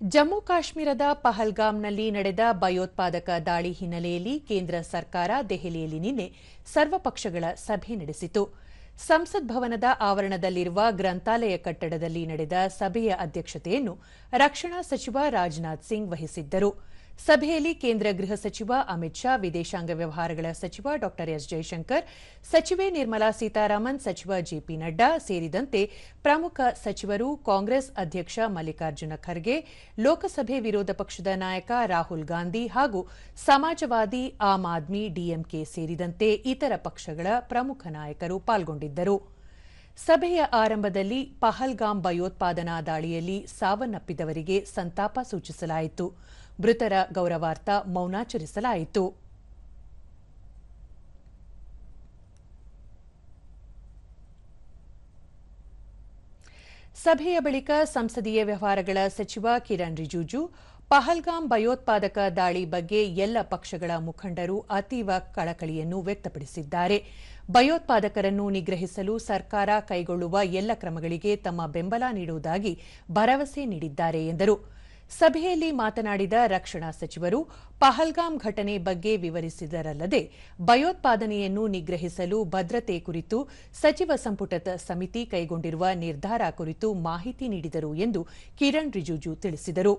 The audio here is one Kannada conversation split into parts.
ಜಮ್ಮು ಕಾಶ್ಮೀರದ ಪಹಲ್ಗಾಮ್ನಲ್ಲಿ ನಡೆದ ಭಯೋತ್ಪಾದಕ ದಾಳಿ ಹಿನ್ನೆಲೆಯಲ್ಲಿ ಕೇಂದ್ರ ಸರ್ಕಾರ ದೆಹಲಿಯಲ್ಲಿ ನಿನ್ನೆ ಸರ್ವಪಕ್ಷಗಳ ಸಭೆ ನಡೆಸಿತು. ಸಂಸತ್ ಭವನದ ಆವರಣದಲ್ಲಿರುವ ಗ್ರಂಥಾಲಯ ಕಟ್ಟಡದಲ್ಲಿ ನಡೆದ ಸಭೆಯ ಅಧ್ಯಕ್ಷತೆಯನ್ನು ರಕ್ಷಣಾ ಸಚಿವ ರಾಜನಾಥ್ ಸಿಂಗ್ ವಹಿಸಿದ್ದರು. ಸಭೆಯಲ್ಲಿ ಕೇಂದ್ರ ಗೃಹ ಸಚಿವ ಅಮಿತ್ ಶಾ, ವಿದೇಶಾಂಗ ವ್ಯವಹಾರಗಳ ಸಚಿವ ಡಾ ಎಸ್ ಜೈಶಂಕರ್, ಸಚಿವೆ ನಿರ್ಮಲಾ ಸೀತಾರಾಮನ್, ಸಚಿವ ಜೆಪಿ ನಡ್ಡಾ ಸೇರಿದಂತೆ ಪ್ರಮುಖ ಸಚಿವರು ಕಾಂಗ್ರೆಸ್ ಅಧ್ಯಕ್ಷ ಮಲ್ಲಿಕಾರ್ಜುನ ಖರ್ಗೆ, ಲೋಕಸಭೆ ವಿರೋಧ ಪಕ್ಷದ ನಾಯಕ ರಾಹುಲ್ ಗಾಂಧಿ ಹಾಗೂ ಸಮಾಜವಾದಿ ಆಮ್ ಆದ್ಮಿ ಡಿಎಂಕೆ ಸೇರಿದಂತೆ ಇತರ ಪಕ್ಷಗಳ ಪ್ರಮುಖ ನಾಯಕರು ಪಾಲ್ಗೊಂಡಿದ್ದರು. ಸಭೆಯ ಆರಂಭದಲ್ಲಿ ಪಹಲ್ಗಾಮ್ ಭಯೋತ್ಪಾದನಾ ದಾಳಿಯಲ್ಲಿ ಸಾವನ್ನಪ್ಪಿದವರಿಗೆ ಸಂತಾಪ ಸೂಚಿಸಲಾಯಿತು. ಮೃತರ ಗೌರವಾರ್ಥ ಮೌನಾಚರಿಸಲಾಯಿತು. ಸಭೆಯ ಬಳಿಕ ಸಂಸದೀಯ ವ್ಯವಹಾರಗಳ ಸಚಿವ ಕಿರಣ್ ರಿಜಿಜು ಪಹಲ್ಗಾಮ್ ಭಯೋತ್ಪಾದಕ ದಾಳಿ ಬಗ್ಗೆ ಎಲ್ಲ ಪಕ್ಷಗಳ ಮುಖಂಡರು ಅತೀವ ಕಳಕಳಿಯನ್ನು ವ್ಯಕ್ತಪಡಿಸಿದ್ದಾರೆ. ಭಯೋತ್ಪಾದಕರನ್ನು ನಿಗ್ರಹಿಸಲು ಸರ್ಕಾರ ಕೈಗೊಳ್ಳುವ ಎಲ್ಲ ಕ್ರಮಗಳಿಗೆ ತಮ್ಮ ಬೆಂಬಲ ನೀಡುವುದಾಗಿ ಭರವಸೆ ನೀಡಿದ್ದಾರೆ ಎಂದರು. ಸಭೆಯಲ್ಲಿ ಮಾತನಾಡಿದ ರಕ್ಷಣಾ ಸಚಿವರು ಪಹಲ್ಗಾಮ್ ಘಟನೆ ಬಗ್ಗೆ ವಿವರಿಸಿದರಲ್ಲದೆ ಭಯೋತ್ಪಾದನೆಯನ್ನು ನಿಗ್ರಹಿಸಲು ಭದ್ರತೆ ಕುರಿತು ಸಚಿವ ಸಂಪುಟದ ಸಮಿತಿ ಕೈಗೊಂಡಿರುವ ನಿರ್ಧಾರ ಕುರಿತು ಮಾಹಿತಿ ನೀಡಿದರು ಎಂದು ಕಿರಣ್ ರಿಜಿಜು ತಿಳಿಸಿದರು.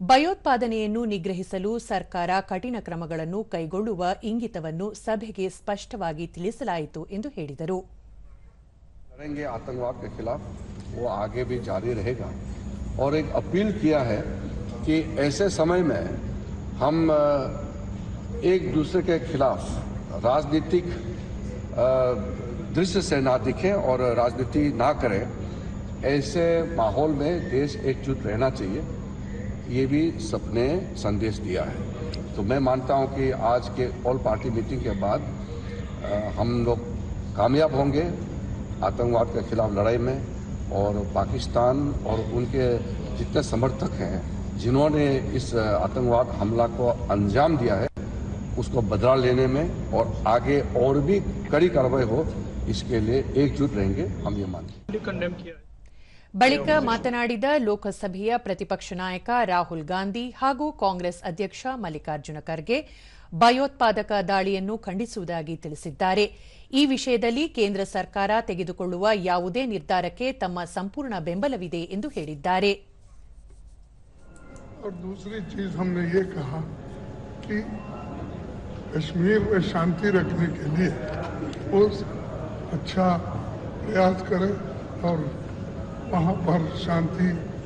ಭಯೋತ್ಪಾದನೆಯನ್ನು ನಿಗ್ರಹಿಸಲು ಸರ್ಕಾರ ಕಠಿಣ ಕ್ರಮಗಳನ್ನು ಕೈಗೊಳ್ಳುವ ಇಂಗಿತವನ್ನು ಸಭೆಗೆ ಸ್ಪಷ್ಟವಾಗಿ ತಿಳಿಸಲಾಯಿತು ಎಂದು ಹೇಳಿದರು करेंगे आतंकवाद के खिलाफ वो आगे भी जारी रहेगा और एक अपील किया है कि ऐसे समय में हम अ, एक दूसरे के खिलाफ राजनीतिक अ, दृश्य से ना दिखें और राजनीति ना करें ऐसे माहौल में देश एकजुट रहना चाहिए ये भी सबने संदेश दिया है। तो मैं मानता हूँ कि आज के ऑल पार्टी मीटिंग के बाद अ, हम लोग कामयाब होंगे आतंकवाद के खिलाफ लड़ाई में और पाकिस्तान और उनके जितने समर्थक हैं जिन्होंने इस आतंकवाद हमला को अंजाम दिया है उसको बदला लेने में और आगे और भी कड़ी कार्रवाई हो इसके लिए एकजुट रहेंगे हम ये मानते है। ಬಳಿಕ ಮಾತನಾಡಿದ ಲೋಕಸಭೆಯ ಪ್ರತಿಪಕ್ಷ ನಾಯಕ ರಾಹುಲ್ ಗಾಂಧಿ ಹಾಗೂ ಕಾಂಗ್ರೆಸ್ ಅಧ್ಯಕ್ಷ ಮಲ್ಲಿಕಾರ್ಜುನ ಖರ್ಗೆ ಭಯೋತ್ಪಾದಕ ದಾಳಿಯನ್ನು ಖಂಡಿಸುವುದಾಗಿ ತಿಳಿಸಿದ್ದಾರೆ ಈ ವಿಷಯದಲ್ಲಿ ಕೇಂದ್ರ ಸರ್ಕಾರ ತೆಗೆದುಕೊಳ್ಳುವ ಯಾವುದೇ ನಿರ್ಧಾರಕ್ಕೆ ತಮ್ಮ ಸಂಪೂರ್ಣ ಬೆಂಬಲವಿದೆ ಎಂದು ಹೇಳಿದ್ದಾರೆ और दूसरी चीज हमने ये कहा कि कश्मीर में शांति रखने के लिए वो अच्छा प्रयास करें और वहाँ पर शांति